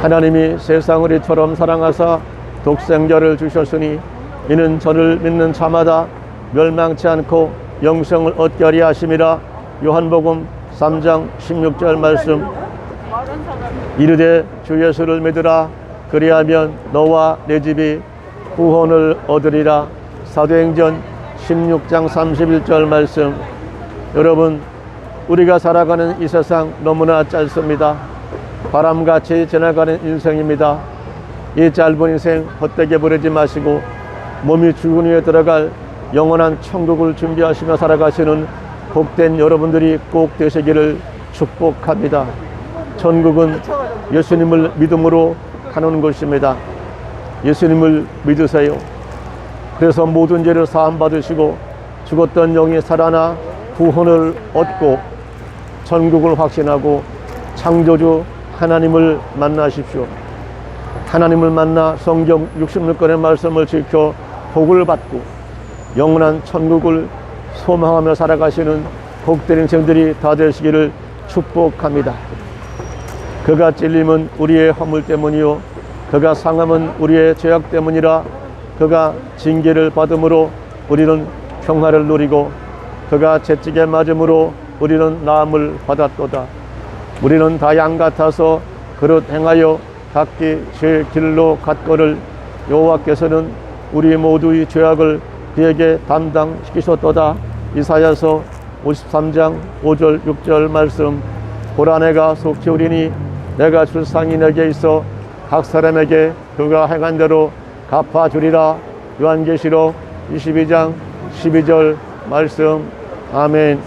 하나님이 세상을 이처럼 사랑하사 독생자를 주셨으니 이는 저를 믿는 자마다 멸망치 않고 영생을 얻게 하리 하심이라. 요한복음 3장 16절 말씀. 이르되 주 예수를 믿으라. 그리하면 너와 내 집이 구원을 얻으리라. 사도행전 16장 31절 말씀. 여러분 우리가 살아가는 이 세상 너무나 짧습니다 바람같이 지나가는 인생입니다 이 짧은 인생 헛되게 보내지 마시고 몸이 죽은 후에 들어갈 영원한 천국을 준비하시며 살아가시는 복된 여러분들이 꼭 되시기를 축복합니다. 천국은 예수님을 믿음으로 가는 곳입니다. 예수님을 믿으세요. 그래서 모든 죄를 사함 받으시고 죽었던 영이 살아나 구원을 얻고 천국을 확신하고 창조주 하나님을 만나십시오. 하나님을 만나 성경 66권의 말씀을 지켜 복을 받고 영원한 천국을 소망하며 살아가시는 복된 인생들이 다 되시기를 축복합니다. 그가 찔림은 우리의 허물 때문이요 그가 상함은 우리의 죄악 때문이라 그가 징계를 받음으로 우리는 평화를 누리고 그가 채찍에 맞음으로 우리는 나음을 받았도다. 우리는 다 양 같아서 그릇 행하여 각기 제 길로 갔거를 여호와께서는 우리 모두의 죄악을 그에게 담당시키셨도다. 이사야서 53장 5절 6절 말씀. 보라 내가 속히 오리니 내가 출상이 내게 있어 각 사람에게 그가 행한 대로 갚아주리라. 요한계시록 22장 12절 말씀. 아멘